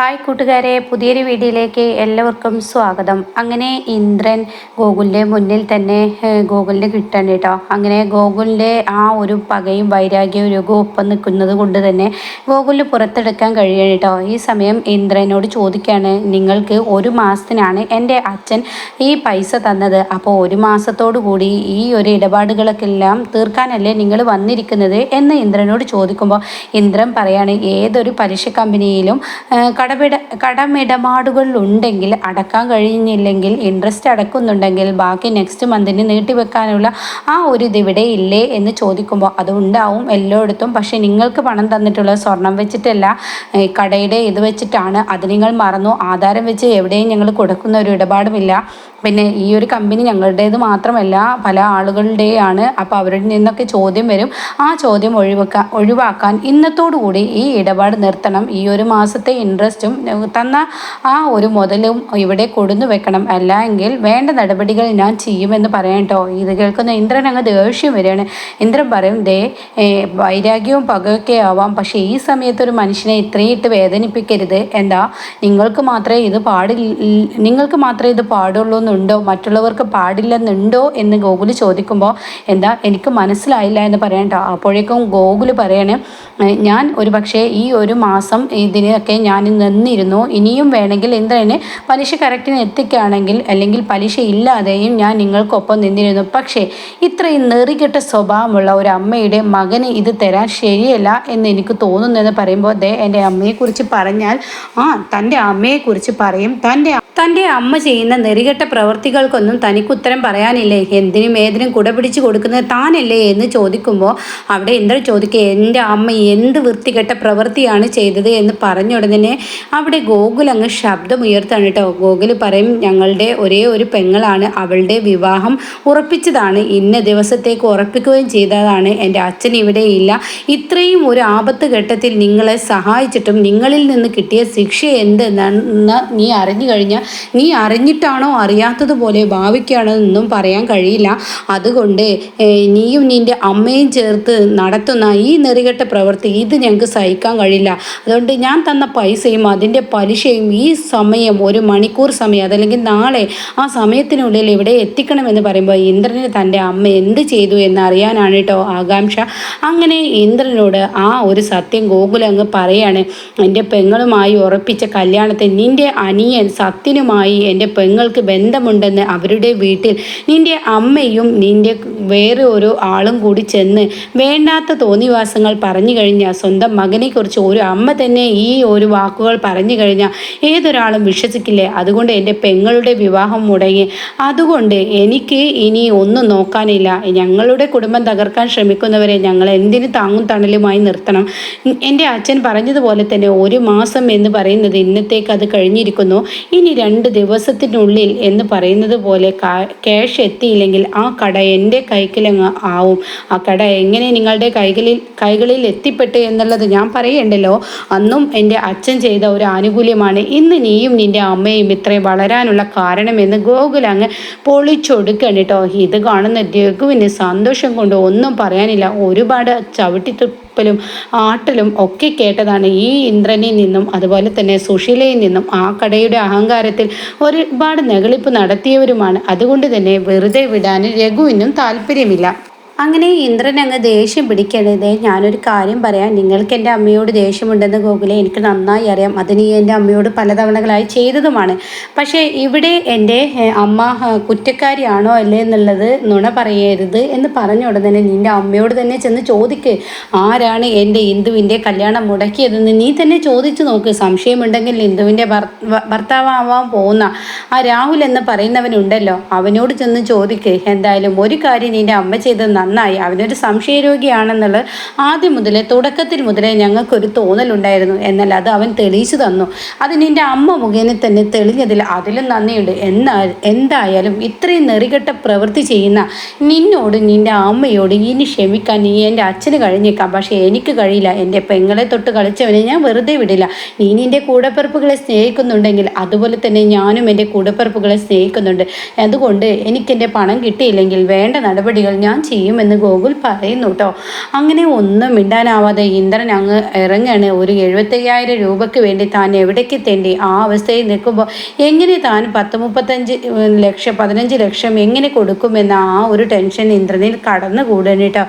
Hi കൂട്ടുകാരെ പുതിയൊരു വീഡിയോയിലേക്ക് എല്ലാവർക്കും സ്വാഗതം. അങ്ങനെ ഇന്ദ്രൻ ഗോകുലിന്റെ മുന്നിൽ തന്നെ ഗോകുലിന് കിട്ടണം കേട്ടോ. അങ്ങനെ ഗോകുലിന്റെ ആ ഒരു പകയും വൈരാഗ്യവും രോഗവും ഒപ്പം നിൽക്കുന്നത് കൊണ്ട് തന്നെ ഗോകുലിന് പുറത്തെടുക്കാൻ കഴിയണം കേട്ടോ. ഈ സമയം ഇന്ദ്രനോട് ചോദിക്കുകയാണ് നിങ്ങൾക്ക് ഒരു മാസത്തിനാണ് എന്റെ അച്ഛൻ ഈ പൈസ തന്നത്. അപ്പോൾ ഒരു മാസത്തോടു കൂടി ഈ ഒരു ഇടപാടുകളൊക്കെ എല്ലാം തീർക്കാനല്ലേ നിങ്ങൾ വന്നിരിക്കുന്നത്? എന്ന് ഇന്ദ്രനോട് ചോദിക്കുമ്പോൾ ഇന്ദ്രൻ പറയാണ് ഏതൊരു പലിശ കമ്പനിയിലും കടമിട കടമിടപാടുകളിലുണ്ടെങ്കിൽ അടക്കാൻ കഴിഞ്ഞില്ലെങ്കിൽ ഇൻട്രസ്റ്റ് അടക്കുന്നുണ്ടെങ്കിൽ ബാക്കി നെക്സ്റ്റ് മന്തിന് നീട്ടിവെക്കാനുള്ള ആ ഒരു ഇത് ഇവിടെ ഇല്ലേ എന്ന് ചോദിക്കുമ്പോൾ അതുണ്ടാവും എല്ലായിടത്തും. പക്ഷേ നിങ്ങൾക്ക് പണം തന്നിട്ടുള്ള സ്വർണം വെച്ചിട്ടല്ല കടയുടെ ഇത് വെച്ചിട്ടാണ്. അത് നിങ്ങൾ മറന്നു. ആധാരം വെച്ച് എവിടെയും ഞങ്ങൾ കൊടുക്കുന്ന ഒരു ഇടപാടുമില്ല. പിന്നെ ഈ ഒരു കമ്പനി ഞങ്ങളുടേത് മാത്രമല്ല പല ആളുകളുടെയാണ്. അപ്പോൾ അവരുടെ നിന്നൊക്കെ ചോദ്യം വരും. ആ ചോദ്യം ഒഴിവാക്കാൻ ഒഴിവാക്കാൻ ഇന്നത്തോടു കൂടി ഈ ഇടപാട് നിർത്തണം. ഈ ഒരു മാസത്തെ ഇൻട്രസ്റ്റും തന്ന ആ ഒരു മുതലും ഇവിടെ കൊടുന്നു വെക്കണം. അല്ലെങ്കിൽ വേണ്ട നടപടികൾ ഞാൻ ചെയ്യുമെന്ന് പറയാം കേട്ടോ ഇത് കേൾക്കുന്ന ഇന്ദ്രൻ അങ്ങ് ദേഷ്യം വരികയാണ്. ഇന്ദ്രൻ പറയും ദേ വൈരാഗ്യവും പകയൊക്കെ ആവാം. പക്ഷേ ഈ സമയത്ത് ഒരു മനുഷ്യനെ ഇത്രയും ഇട്ട് വേദനിപ്പിക്കരുത്. എന്താ? നിങ്ങൾക്ക് മാത്രമേ ഇത് പാടില്ല നിങ്ങൾക്ക് മാത്രമേ ഇത് പാടുള്ളൂ എന്നുണ്ടോ? മറ്റുള്ളവർക്ക് പാടില്ലെന്നുണ്ടോ എന്ന് ഗോകുൽ ചോദിക്കുമ്പോൾ എന്താ എനിക്ക് മനസ്സിലായില്ല എന്ന് പറയാം കേട്ടോ അപ്പോഴേക്കും ഗോകുൽ പറയാണ് ഞാൻ ഒരു പക്ഷേ ഈ ഒരു മാസം ഇതിനൊക്കെ ഞാൻ നിന്നിരുന്നു ഇനിയും വേണമെങ്കിൽ ഇന്ദ്രനെ പലിശ കറക്റ്റിന് എത്തിക്കുകയാണെങ്കിൽ അല്ലെങ്കിൽ പലിശ ഇല്ലാതെയും ഞാൻ നിങ്ങൾക്കൊപ്പം നിന്നിരുന്നു. പക്ഷേ ഇത്രയും നെറികെട്ട സ്വഭാവമുള്ള ഒരു അമ്മയുടെ മകന് ഇത് തരാൻ ശരിയല്ല എന്ന് എനിക്ക് തോന്നുന്നു എന്ന് പറയുമ്പോൾ ദേ എന്റെ അമ്മയെക്കുറിച്ച് പറഞ്ഞാൽ ആ തന്റെ അമ്മയെക്കുറിച്ച് പറയും. തന്റെ തന്റെ അമ്മ ചെയ്യുന്ന നെറികെട്ട പ്രവർത്തികൾക്കൊന്നും തനിക്ക് ഉത്തരം പറയാനില്ലേ? എന്തിനും ഏതിനും കുട പിടിച്ച് കൊടുക്കുന്നത് താനല്ലേ എന്ന് ചോദിക്കുമ്പോൾ അവിടെ ഇന്ദ്രൻ ചോദിക്കുക എന്റെ അമ്മ എന്ത് വൃത്തികെട്ട പ്രവൃത്തിയാണ് ചെയ്തത്? എന്ന് പറഞ്ഞ ഉടനെ അവിടെ ഗോകുൽ അങ്ങ് ശബ്ദമുയർത്താണ് കേട്ടോ. ഗോകുൽ പറയും ഞങ്ങളുടെ ഒരേ ഒരു പെങ്ങളാണ്. അവളുടെ വിവാഹം ഉറപ്പിച്ചതാണ്. ഇന്ന ദിവസത്തേക്ക് ഉറപ്പിക്കുകയും ചെയ്തതാണ്. എന്റെ അച്ഛൻ ഇവിടെ ഇല്ല. ഇത്രയും ഒരു ആപത്ത് ഘട്ടത്തിൽ നിങ്ങളെ സഹായിച്ചിട്ടും നിങ്ങളിൽ നിന്ന് കിട്ടിയ ശിക്ഷ എന്തെന്ന് നീ അറിഞ്ഞു കഴിഞ്ഞാൽ നീ അറിഞ്ഞിട്ടാണോ അറിയാത്തതുപോലെ ഭാവിക്കുകയാണോ എന്നും പറയാൻ കഴിയില്ല. അതുകൊണ്ട് നീയും നിന്റെ അമ്മയും ചേർത്ത് നടത്തുന്ന ഈ നെറികെട്ട പ്രവൃത്തി ഇത് ഞങ്ങൾക്ക് സഹിക്കാൻ കഴിയില്ല. അതുകൊണ്ട് ഞാൻ തന്ന പൈസയും അതിന്റെ പലിശയും ഈ സമയം ഒരു മണിക്കൂർ സമയം അതല്ലെങ്കിൽ നാളെ ആ സമയത്തിനുള്ളിൽ ഇവിടെ എത്തിക്കണമെന്ന് പറയുമ്പോൾ ഇന്ദ്രന് തന്റെ അമ്മ എന്ത് ചെയ്തു എന്ന് അറിയാനാണ് കേട്ടോ ആകാംക്ഷ. അങ്ങനെ ഇന്ദ്രനോട് ആ ഒരു സത്യം ഗോകുലം അങ്ങ് പറയാണ് എന്റെ പെങ്ങളുമായി ഉറപ്പിച്ച കല്യാണത്തെ നിന്റെ അനിയൻ സത്യനുമായി എന്റെ പെങ്ങൾക്ക് ബന്ധമുണ്ടെന്ന് അവരുടെ വീട്ടിൽ നിന്റെ അമ്മയും നിന്റെ വേറെ ഒരു ആളും കൂടി ചെന്ന് വേണ്ടാത്ത തോന്നിവാസങ്ങൾ പറഞ്ഞു കഴിഞ്ഞാൽ സ്വന്തം മകനെക്കുറിച്ച് ഒരു അമ്മ തന്നെ ഈ ഒരു വാക്കുകൾ പറഞ്ഞു കഴിഞ്ഞാൽ ഏതൊരാളും വിശ്വസിക്കില്ലേ? അതുകൊണ്ട് എന്റെ പെങ്ങളുടെ വിവാഹം മുടങ്ങി. അതുകൊണ്ട് എനിക്ക് ഇനി ഒന്നും നോക്കാനില്ല. ഞങ്ങളുടെ കുടുംബം തകർക്കാൻ ശ്രമിക്കുന്നവരെ ഞങ്ങൾ എന്തിനു താങ്ങും തണലുമായി നിർത്തണം? എന്റെ അച്ഛൻ പറഞ്ഞതുപോലെ തന്നെ ഒരു മാസം എന്ന് പറയുന്നത് ഇന്നത്തേക്ക് അത് കഴിഞ്ഞിരിക്കുന്നു. ഇനി രണ്ട് ദിവസത്തിനുള്ളിൽ എന്ന് പറയുന്നത് പോലെ ക്യാഷ് എത്തിയില്ലെങ്കിൽ ആ കട എന്റെ കൈക്കിലങ്ങ് ആവും. ആ കട എങ്ങനെ നിങ്ങളുടെ കൈകളിൽ കൈകളിൽ എത്തിപ്പെട്ടു എന്നുള്ളത് ഞാൻ പറയണ്ടല്ലോ. അന്നും എന്റെ അച്ഛൻ ചെയ്ത ഒരു ആനുകൂല്യമാണ്. ഇന്ന് നീയും നിന്റെ അമ്മയും ഇത്രയും വളരാനുള്ള കാരണമെന്ന് ഗോകുൽ അങ്ങ് പൊളിച്ചൊടുക്കണം കേട്ടോ. ഇത് കാണുന്ന രഘുവിന് സന്തോഷം കൊണ്ട് ഒന്നും പറയാനില്ല. ഒരുപാട് ചവിട്ടി ും ആട്ടലും ഒക്കെ കേട്ടതാണ് ഈ ഇന്ദ്രനിൽ നിന്നും അതുപോലെ തന്നെ സുശീലയിൽ നിന്നും ആ കടയുടെ അഹങ്കാരത്തിൽ ഒരുപാട് നെകളിപ്പ് നടത്തിയവരുമാണ്. അതുകൊണ്ട് തന്നെ വെറുതെ വിടാൻ രഘുവിനും താല്പര്യമില്ല. അങ്ങനെ ഇന്ദ്രൻ അങ്ങ് ദേഷ്യം പിടിക്കരുത് ഞാനൊരു കാര്യം പറയാം. നിങ്ങൾക്ക് എന്റെ അമ്മയോട് ദേഷ്യമുണ്ടെന്ന് ഗോകുലെ എനിക്ക് നന്നായി അറിയാം. അത് നീ എന്റെ അമ്മയോട് പലതവണകളായി ചെയ്തതുമാണ്. പക്ഷേ ഇവിടെ എന്റെ അമ്മ കുറ്റക്കാരിയാണോ അല്ലേ എന്നുള്ളത് നുണ പറയരുത് എന്ന് പറഞ്ഞ ഉടനെ നിന്റെ അമ്മയോട് തന്നെ ചെന്ന് ചോദിക്ക്. ആരാണ് എന്റെ ഇന്ദുവിന്റെ കല്യാണം മുടക്കിയതെന്ന് നീ തന്നെ ചോദിച്ചു നോക്ക്. സംശയമുണ്ടെങ്കിൽ ഇന്ദുവിന്റെ ഭർത്താവാവാൻ പോകുന്ന ആ രാഹുൽ എന്ന് പറയുന്നവനുണ്ടല്ലോ. അവനോട് ചെന്ന് ചോദിക്ക്. എന്തായാലും ഒരു കാര്യം നിന്റെ അമ്മ ചെയ്തത് നന്നായി. അവനൊരു സംശയരോഗിയാണെന്നുള്ളത് ആദ്യം മുതലേ തുടക്കത്തിൽ മുതലേ ഞങ്ങൾക്കൊരു തോന്നലുണ്ടായിരുന്നു. എന്നാൽ അത് അവൻ തെളിയിച്ചു തന്നു. അത് നിന്റെ അമ്മ മുഖേന തന്നെ തെളിഞ്ഞതിൽ അതിലും നന്ദിയുണ്ട്. എന്നാൽ എന്തായാലും ഇത്രയും നെറികെട്ട പ്രവൃത്തി ചെയ്യുന്ന നിന്നോട് നിന്റെ അമ്മയോട് ഇനി ക്ഷമിക്കാൻ നീ എന്റെ അച്ഛന് കഴിഞ്ഞേക്കാം. പക്ഷേ എനിക്ക് കഴിയില്ല. എന്റെ പെങ്ങളെ തൊട്ട് കളിച്ചവനെ ഞാൻ വെറുതെ വിടില്ല. നീ നിന്റെ കൂടപ്പിറപ്പുകളെ സ്നേഹിക്കുന്നുണ്ടെങ്കിൽ അതുപോലെ തന്നെ ഞാനും എന്റെ കൂടപ്പിറപ്പുകളെ സ്നേഹിക്കുന്നുണ്ട്. അതുകൊണ്ട് എനിക്കെന്റെ പണം കിട്ടിയില്ലെങ്കിൽ വേണ്ട നടപടികൾ ഞാൻ ചെയ്യും ചെയ്യുമെന്ന് ഗോകുൽ പറയുന്നു കേട്ടോ അങ്ങനെ ഒന്നും മിണ്ടാനാവാതെ ഇന്ദ്രൻ അങ്ങ് ഇറങ്ങാണ്. ഒരു എഴുപത്തയ്യായിരം രൂപയ്ക്ക് വേണ്ടി താൻ എവിടേക്ക് തേണ്ടി? ആ അവസ്ഥയിൽ നിൽക്കുമ്പോൾ എങ്ങനെ താൻ പത്ത് മുപ്പത്തഞ്ച് ലക്ഷം പതിനഞ്ച് ലക്ഷം എങ്ങനെ കൊടുക്കുമെന്ന ആ ഒരു ടെൻഷൻ ഇന്ദ്രനിൽ കടന്നു കേട്ടോ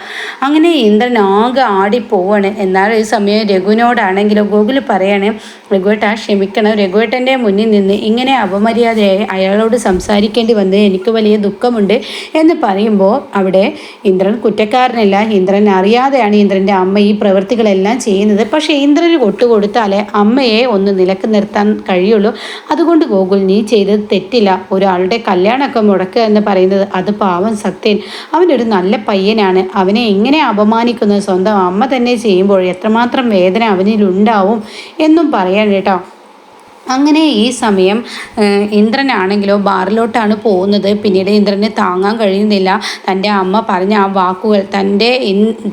അങ്ങനെ ഇന്ദ്രൻ ആകെ ആടിപ്പോവാണ്. എന്നാൽ ഈ സമയം രഘുവിനോടാണെങ്കിലും ഗോകുൽ പറയാണ് രഘുവേട്ട ക്ഷമിക്കണം. രഘുവേട്ടന്റെ മുന്നിൽ നിന്ന് ഇങ്ങനെ അപമര്യാദയായി അയാളോട് സംസാരിക്കേണ്ടി വന്ന് എനിക്ക് വലിയ ദുഃഖമുണ്ട് എന്ന് പറയുമ്പോൾ അവിടെ ഇന്ദ്രൻ കുറ്റക്കാരനല്ല. ഇന്ദ്രൻ അറിയാതെയാണ് ഇന്ദ്രന്റെ അമ്മ ഈ പ്രവൃത്തികളെല്ലാം ചെയ്യുന്നത്. പക്ഷേ ഇന്ദ്രന് കൊട്ടുകൊടുത്താലേ അമ്മയെ ഒന്ന് നിലയ്ക്ക് നിർത്താൻ കഴിയുള്ളൂ. അതുകൊണ്ട് ഗോകുൽ നീ ചെയ്തത് തെറ്റില്ല. ഒരാളുടെ കല്യാണമൊക്കെ മുടക്കുക എന്ന് പറയുന്നത് അത് പാവം സത്യൻ. അവനൊരു നല്ല പയ്യനാണ്. അവനെ എങ്ങനെ അപമാനിക്കുന്നത് സ്വന്തം അമ്മ തന്നെ ചെയ്യുമ്പോൾ എത്രമാത്രം വേദന അവനിലുണ്ടാവും എന്നും പറയാൻ കേട്ടോ. അങ്ങനെ ഈ സമയം ഇന്ദ്രനാണെങ്കിലോ ബാറിലോട്ടാണ് പോകുന്നത്. പിന്നീട് ഇന്ദ്രന് താങ്ങാൻ കഴിയുന്നില്ല. തന്റെ അമ്മ പറഞ്ഞ ആ വാക്കുകൾ തന്റെ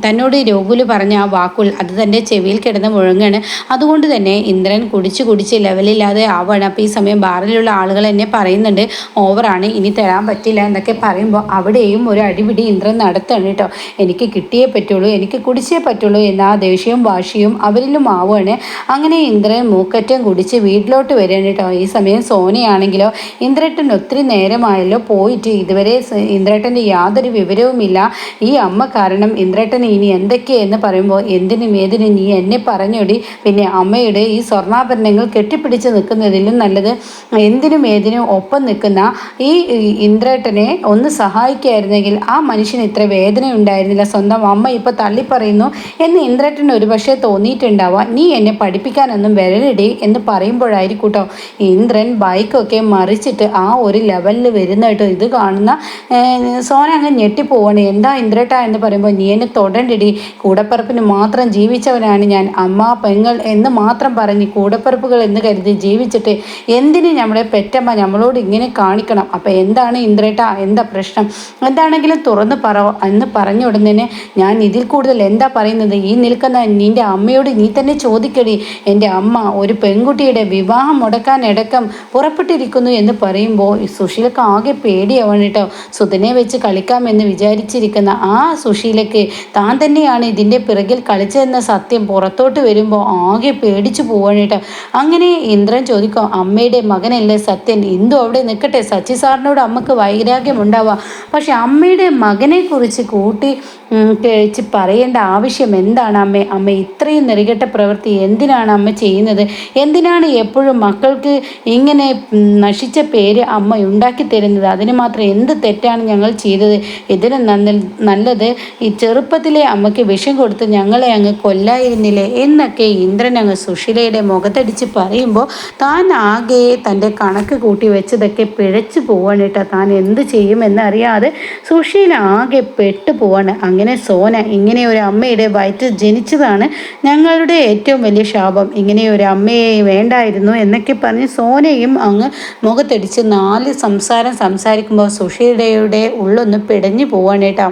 തന്നോട് രോഗുൽ പറഞ്ഞ ആ വാക്കുകൾ അത് തന്റെ ചെവിയിൽ കിടന്ന് മുഴങ്ങാണ്. അതുകൊണ്ട് തന്നെ ഇന്ദ്രൻ കുടിച്ച് കുടിച്ച് ലെവലില്ലാതെ ആവുകയാണ് അപ്പോൾ ഈ സമയം ബാറിലുള്ള ആളുകൾ എന്നെ പറയുന്നുണ്ട് ഓവറാണ് ഇനി തരാൻ പറ്റില്ല എന്നൊക്കെ പറയുമ്പോൾ അവിടെയും ഒരു അടിപിടി ഇന്ദ്രൻ നടത്താണ് കേട്ടോ. എനിക്ക് കിട്ടിയേ പറ്റുള്ളൂ എനിക്ക് കുടിച്ചേ പറ്റുള്ളൂ എന്ന ദേഷ്യവും വാശിയും അവരിലും ആവുകയാണ്. അങ്ങനെ ഇന്ദ്രൻ മൂക്കറ്റം കുടിച്ച് വീട്ടിലോട്ട് ഇങ്ങോട്ട് വരികയാണ് കേട്ടോ. ഈ സമയം സോനയാണെങ്കിലോ ഇന്ദ്രേട്ടൻ ഒത്തിരി നേരമായല്ലോ പോയിട്ട് ഇതുവരെ ഇന്ദ്രേട്ടന്റെ യാതൊരു വിവരവുമില്ല. ഈ അമ്മ കാരണം ഇന്ദ്രേട്ടൻ ഇനി എന്തൊക്കെയെന്ന് പറയുമ്പോൾ എന്തിനും ഏതിനും നീ എന്നെ പറഞ്ഞൊടി. പിന്നെ അമ്മയുടെ ഈ സ്വർണാഭരണങ്ങൾ കെട്ടിപ്പിടിച്ച് നിൽക്കുന്നതിലും നല്ലത് എന്തിനും ഏതിനും ഒപ്പം നിൽക്കുന്ന ഈ ഇന്ദ്രേട്ടനെ ഒന്ന് സഹായിക്കായിരുന്നെങ്കിൽ ആ മനുഷ്യന് ഇത്ര വേദന ഉണ്ടായിരുന്നില്ല സ്വന്തം അമ്മ ഇപ്പോൾ തള്ളിപ്പറയുന്നു എന്ന് ഇന്ദ്രേട്ടന് ഒരു പക്ഷേ തോന്നിയിട്ടുണ്ടാവാം. നീ എന്നെ പഠിപ്പിക്കാനൊന്നും വരരുടേ എന്ന് പറയുമ്പോഴായിരിക്കും കേട്ടോ ഇന്ദ്രൻ ബൈക്കൊക്കെ മറിച്ചിട്ട് ആ ഒരു ലെവലിൽ വരുന്നതായിട്ട് ഇത് കാണുന്ന സോന അങ്ങ് ഞെട്ടിപ്പോവാണ്. എന്താ ഇന്ദ്രേട്ട എന്ന് പറയുമ്പോൾ നീ എന്നെ തൊടണ്ടിടി. കൂടപ്പറപ്പിന് മാത്രം ജീവിച്ചവനാണ് ഞാൻ. അമ്മ പെങ്ങൾ എന്ന് മാത്രം പറഞ്ഞ് കൂടപ്പറപ്പുകൾ എന്ന് കരുതി ജീവിച്ചിട്ട് എന്തിന് നമ്മളെ പെറ്റമ്മ നമ്മളോട് ഇങ്ങനെ കാണിക്കണം? അപ്പം എന്താണ് ഇന്ദ്രേട്ട? എന്താ പ്രശ്നം? എന്താണെങ്കിലും തുറന്ന് പറ എന്ന് പറഞ്ഞ ഉടനെ ഞാൻ ഇതിൽ കൂടുതൽ എന്താ പറയുന്നത്? ഈ നിൽക്കുന്ന നിന്റെ അമ്മയോട് നീ തന്നെ ചോദിക്കടി. എന്റെ അമ്മ ഒരു പെൺകുട്ടിയുടെ വിവാഹം വിവാഹം മുടക്കാനടക്കം പുറപ്പെട്ടിരിക്കുന്നു എന്ന് പറയുമ്പോൾ സുശീലക്ക് ആകെ പേടിയാവണം കേട്ടോ. സുധനെ വെച്ച് കളിക്കാമെന്ന് വിചാരിച്ചിരിക്കുന്ന ആ സുശീലക്ക് താൻ തന്നെയാണ് ഇതിന്റെ പിറകിൽ കളിച്ചതെന്ന സത്യം പുറത്തോട്ട് വരുമ്പോൾ ആകെ പേടിച്ചു പോവാണ് കേട്ടോ. അങ്ങനെ ഇന്ദ്രൻ ചോദിക്കും അമ്മയുടെ മകനല്ലേ സത്യൻ? ഇന്ദു അവിടെ നിൽക്കട്ടെ. സച്ചി സാറിനോട് അമ്മയ്ക്ക് വൈരാഗ്യം ഉണ്ടാവാം. പക്ഷെ അമ്മയുടെ മകനെക്കുറിച്ച് കൂട്ടി കഴിച്ച് പറയേണ്ട ആവശ്യം എന്താണ് അമ്മ? അമ്മ ഇത്രയും നെറികെട്ട പ്രവൃത്തി എന്തിനാണ് അമ്മ ചെയ്യുന്നത്? എന്തിനാണ് എപ്പോഴും മക്കൾക്ക് ഇങ്ങനെ നശിച്ച പേര് അമ്മ ഉണ്ടാക്കി തരുന്നത്. അതിന് മാത്രം എന്ത് തെറ്റാണ് ഞങ്ങൾ ചെയ്തത്? ഇതിന് നല്ലത് ഈ ചെറുപ്പത്തിലെ അമ്മയ്ക്ക് വിഷം കൊടുത്ത് ഞങ്ങളെ അങ്ങ് കൊല്ലായിരുന്നില്ലേ എന്നൊക്കെ ഇന്ദ്രൻ അങ്ങ് സുശീലയുടെ മുഖത്തടിച്ച് പറയുമ്പോൾ താൻ ആകെ തന്റെ കണക്ക് കൂട്ടി വെച്ചതൊക്കെ പിഴച്ചു പോവാണ് താൻ എന്ത് ചെയ്യുമെന്നറിയാതെ സുശീല ആകെ പെട്ടു പോവാണ്. അങ്ങനെ സോന ഇങ്ങനെ ഒരു അമ്മയുടെ വയറ്റിൽ ജനിച്ചതാണ് ഞങ്ങളുടെ ഏറ്റവും വലിയ ശാപം. ഇങ്ങനെ ഒരു അമ്മയെ വേണ്ടായിരുന്നു എന്നൊക്കെ പറഞ്ഞ് സോനയും അങ്ങ് മുഖത്തടിച്ച് നാല് സംസാരം സംസാരിക്കുമ്പോൾ സുഷീലയുടെ ഉള്ളൊന്ന് പിടഞ്ഞു പോവാണ് കേട്ടോ.